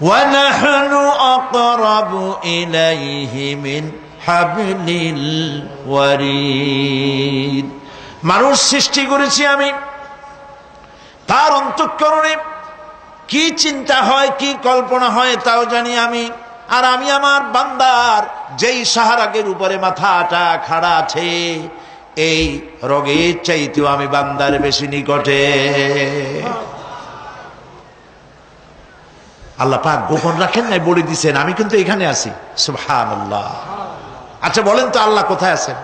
ونحن أقرب إليه من حبل الوريد মানুষ সৃষ্টি করেছি আমি তার অন্তঃকরণে কি চিন্তা হয় কি কল্পনা হয় তাও জানি আমি আর আমি আমার বান্দার যেই সাহারাগের উপরে মাথাটা খাড়া আছে এই রোগের চাইতেও আমি বান্দার বেশি নিকটে আল্লাহ পাক গোপন রাখেন নাই, বলে দিছেন। আমি কিন্তু এখানে আছি। সুবহান আচ্ছা বলেন তো আল্লাহ কোথায় আছেন?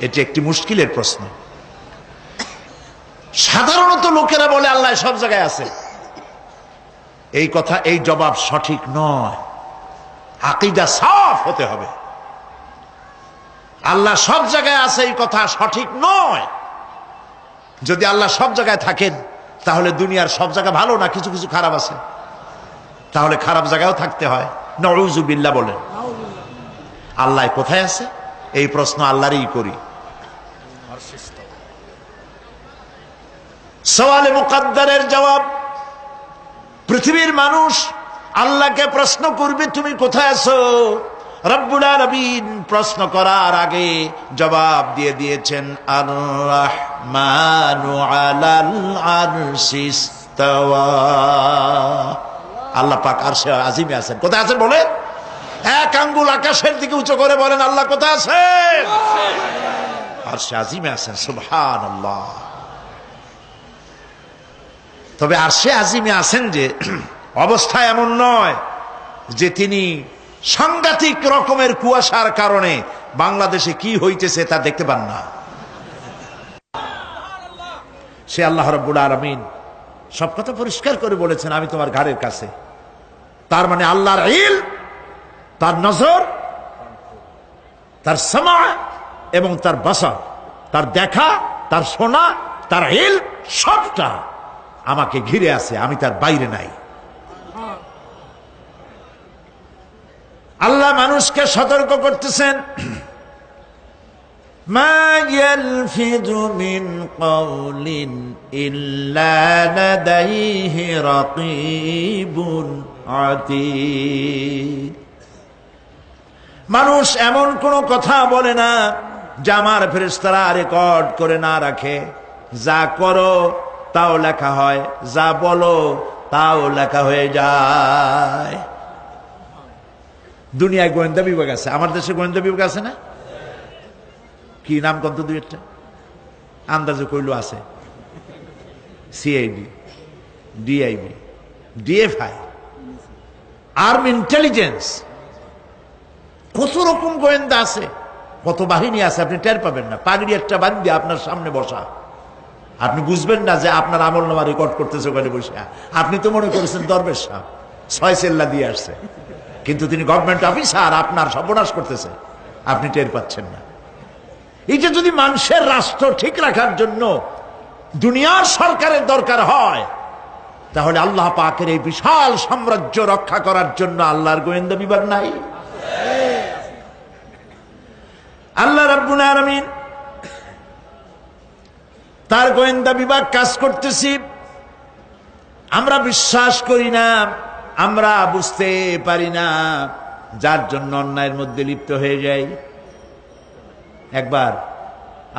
এটি একটি মুশকিলের প্রশ্ন। সাধারণত লোকেরা বলে, আল্লাহ সব জায়গায় আছে। এই কথা, এই জবাব সঠিক নয়। আকিদা সাফ হতে হবে। আল্লাহ সব জায়গায় আছে, এই কথা সঠিক নয়। যদি আল্লাহ সব জায়গায় থাকেন তাহলে দুনিয়ার সব জায়গা ভালো না কিছু কিছু খারাপ আছে? তাহলে খারাপ জায়গায়ও থাকতে হয়। নজুবিল্লা বলেন আল্লাহ কোথায় আছে? এই প্রশ্ন আল্লাহরই করি। সওয়ালে মুকাদ্দারের জবাব, পৃথিবীর মানুষ আল্লাহকে প্রশ্ন করবে, তুমি কোথায় আছো? রব্বুল আলামিন প্রশ্ন করার আগে জবাব দিয়ে দিয়েছেন আর রহমানু আলাল আল্লাহ পাক আরশে আজিমে আছেন। কোথায় আছেন বলে এক আঙ্গুল আকাশের দিকে উঁচু করে বলেন, আল্লাহ কোথায় আছেন? আর সে আজিমে আছেন, সুবহানাল্লাহ। তবে আর সে আজিমে আছেন যে, অবস্থা এমন নয় যে তিনি সাংঘাতিক রকমের কুয়াশার কারণে বাংলাদেশে কি হইতেছে তা দেখতে পান না। সে আল্লাহ রব্বুল আলমিন সব কথা পরিষ্কার করে বলেছেন, আমি তোমার ঘাড়ের কাছে। তার মানে আল্লাহর ইল, তার নজর, তার সমা এবং তার বাসা, তার দেখা, তার শোনা তার ইল সবটা আমাকে ঘিরে আছে, আমি তার বাইরে নাই। আল্লাহ মানুষকে সতর্ক করতেছেন ما يلفظ من قول إلا لديه رقيب عتيد মানুষ এমন কোনো কথা বলে না যা আমার ফেরেস্তারা রেকর্ড করে না রাখে যা করো তাও লেখা হয় যা বলো তাও লেখা হয়ে যায় দুনিয়ায় গোয়েন্দা বিভাগ আছে। আমার দেশে গোয়েন্দা বিভাগ আছে না? কি নাম কত দুই একটা? আন্দাজে কইল আছে। CID DIB, DFI, arm intelligence. কত রকম গোয়েন্দা আছে। কত বাহিনী আছে, আপনি টের পাবেন না। পাগড়ি একটা বান্ধি আপনার সামনে বসা। আপনি বুঝবেন না যে আপনার আমল নামা রেকর্ড করতেছে ওখানে বসে। আপনি তো মনে করেছেন দরবেশ সাহেব। ছয় সেল্লা দিয়ে আসছে। কিন্তু তিনি গভর্নমেন্ট অফিসার আপনার সর্বনাশ করতেছে। আপনি টের পাচ্ছেন না। যে যদি মানুষের রাষ্ট্র ঠিক রাখার জন্য দুনিয়ার সরকারের দরকার হয়, তাহলে আল্লাহ পাকের এই বিশাল সাম্রাজ্য রক্ষা করার জন্য আল্লাহর গোয়েন্দা বিভাগ নাই। আল্লাহ রাব্বুল তার গোয়েন্দা বিভাগ কাজ করতেছি। আমরা বিশ্বাস করি না আমরা বুঝতে পারি না যার জন্য অন্যায়ের মধ্যে লিপ্ত হয়ে যাই। একবার